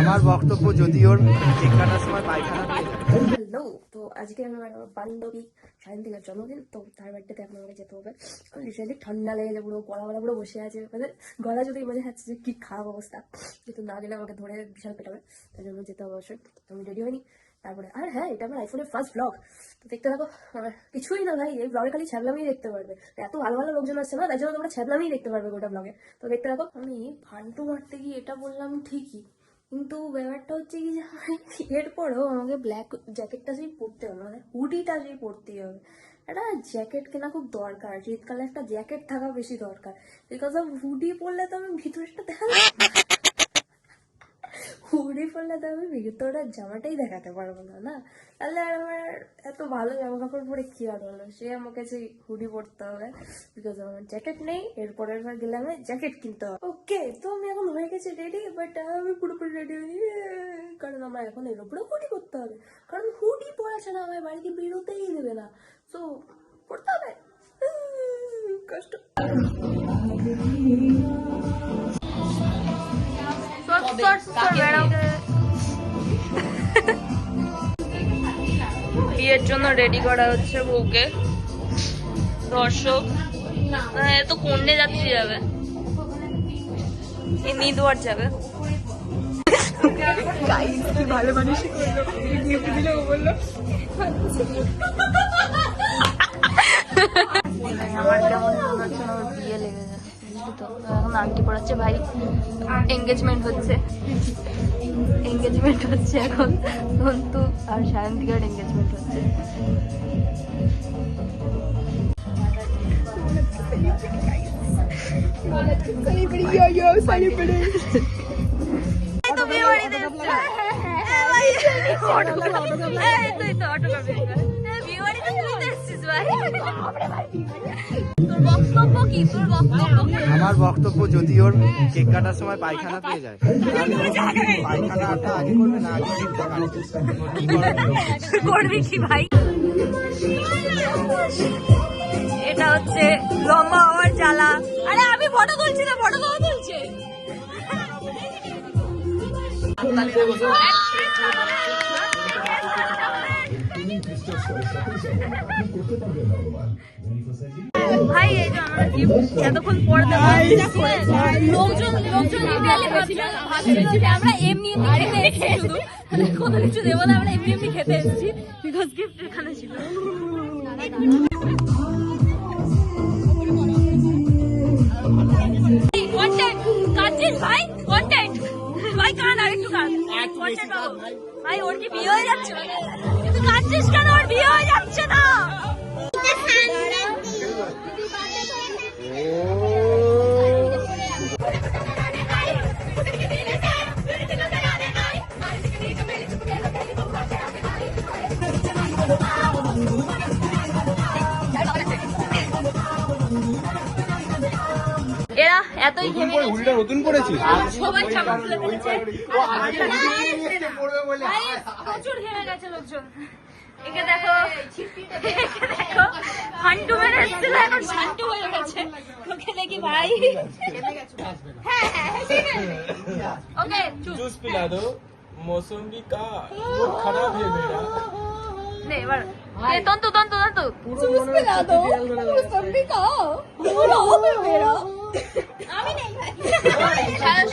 আমার বক্তব্য যদি ওর কেক সময় পায়খানা হ্যালো তো আজকে আমার বান্ধবী বান্ধবী থেকে জন্মদিন তো তার বাড়িটাতে এখন আমাকে যেতে হবে। রিসেন্টলি ঠান্ডা লেগে যাবে পুরো গলা গলা পুরো বসে আছে। মানে গলা যদি বোঝা যাচ্ছে যে কি খারাপ অবস্থা কিন্তু না গেলে আমাকে ধরে বিশাল পেটাবে তার জন্য যেতে হবে অবশ্যই। তো আমি রেডি হয়নি। তারপরে, আর হ্যাঁ এটা আমার আইফোনের ফার্স্ট ব্লগ তো দেখতে থাকো কিছুই না ভাই, এই ব্লগে খালি ছ্যাবলামি দেখতে পারবে। এত ভালো ভালো লোকজন আসছে না, তাই জন্য তোমরা ছ্যাবলামি দেখতে পারবে গোটা ব্লগে তো দেখতে থাকো, আমি ফান্টু মারতে গিয়ে এটা বললাম ঠিকই, কিন্তু ব্যাপারটা হচ্ছে কি যে এরপরেও আমাকে ব্ল্যাক জ্যাকেটটা সেই পরতে হবে মানে হুডিটা সেই পরতেই হবে। একটা জ্যাকেট কেনা খুব দরকার, শীতকালে একটা জ্যাকেট থাকা বেশি দরকার। বিকজ অফ হুডি পরলে তো আমি ভিতরটা দেখা পরলে তো আমি ভিতরের জামাটাই দেখাতে পারব না না? তাহলে আর আমার এত ভালো জামা কাপড় পরে কি আর হলো সে আমাকে সেই হুডি পরতে হবে বিকজ আমার জ্যাকেট নেই এরপরের বার গেলে আমি জ্যাকেট কিনতে হবে। ওকে তো আমি এখন হয়ে গেছি রেডি বাট আমি পুরোপুরি রেডি হইনি কারণ আমার এখন এর উপরে হুডি পরতে হবে। কারণ হুডি পরা ছাড়া আমার বাড়িতে বেরোতেই দেবে না। সো পড়তে হবে? কষ্ট। বিয়ের জন্য রেডি করা হচ্ছে বউকে। দর্শক হ্যাঁ, এ তো কন্যে যাত্রী যাবে? এ নিদুয়ার যাবে। মনে বিয়ে লেগে যায় বুঝলি তো। এখন আংটি পড়াচ্ছে ভাই। এঙ্গেজমেন্ট হচ্ছে। এঙ্গেজমেন্ট হচ্ছে এখন। নন্তু আর সায়ন্তিকার এঙ্গেজমেন্ট হচ্ছে। এই আমার বক্তব্য যদি ওর কেক কাটার সময় পায়খানা পেয়ে যায়। পায়খানাটা আগে করবে না আগে কি করার? করবি কি ভাই? এটা হচ্ছে লম্বা হওয়ার জ্বালা। আরে আমি ফটো তুলছি না ফটো দেওয়া তুলছে। ভাই এই যে আমরা gift এতক্ষণ পরে লোকজন লোকজন ইন্ডিয়ালে ভাবছিল যে আমরা এমনি এমনি খেতে এসেছি শুধু। মানে কোনো কিছু দেবো না আমরা এমনি এমনি খেতে এসেছি বিকজ গিফট এখানে ছিল। ভাই কন্টেন্ট ভাই কান আর একটু কান কন্টেন্ট ভাই? ওর কি বিয়ে হয়ে যাচ্ছে? কিন্তু এতই ঘেমে গেছি। নতুন পড়েছি সবাই চাপা খুলে ফেলেছে প্রচুর ঘেমে হয়ে গেছে। ওকে নাকি ভাই। হ্যাঁ হ্যাঁ, হ্যাঁ ওকে জুস পিলা দো মৌসম্বি কা খারাপ হয়ে গেল নে এবার। তন্তু তন্তু তন্তু। জুস পিলা দো মৌসম্বি কা খারাপ হয়ে গেল 哈哈哈！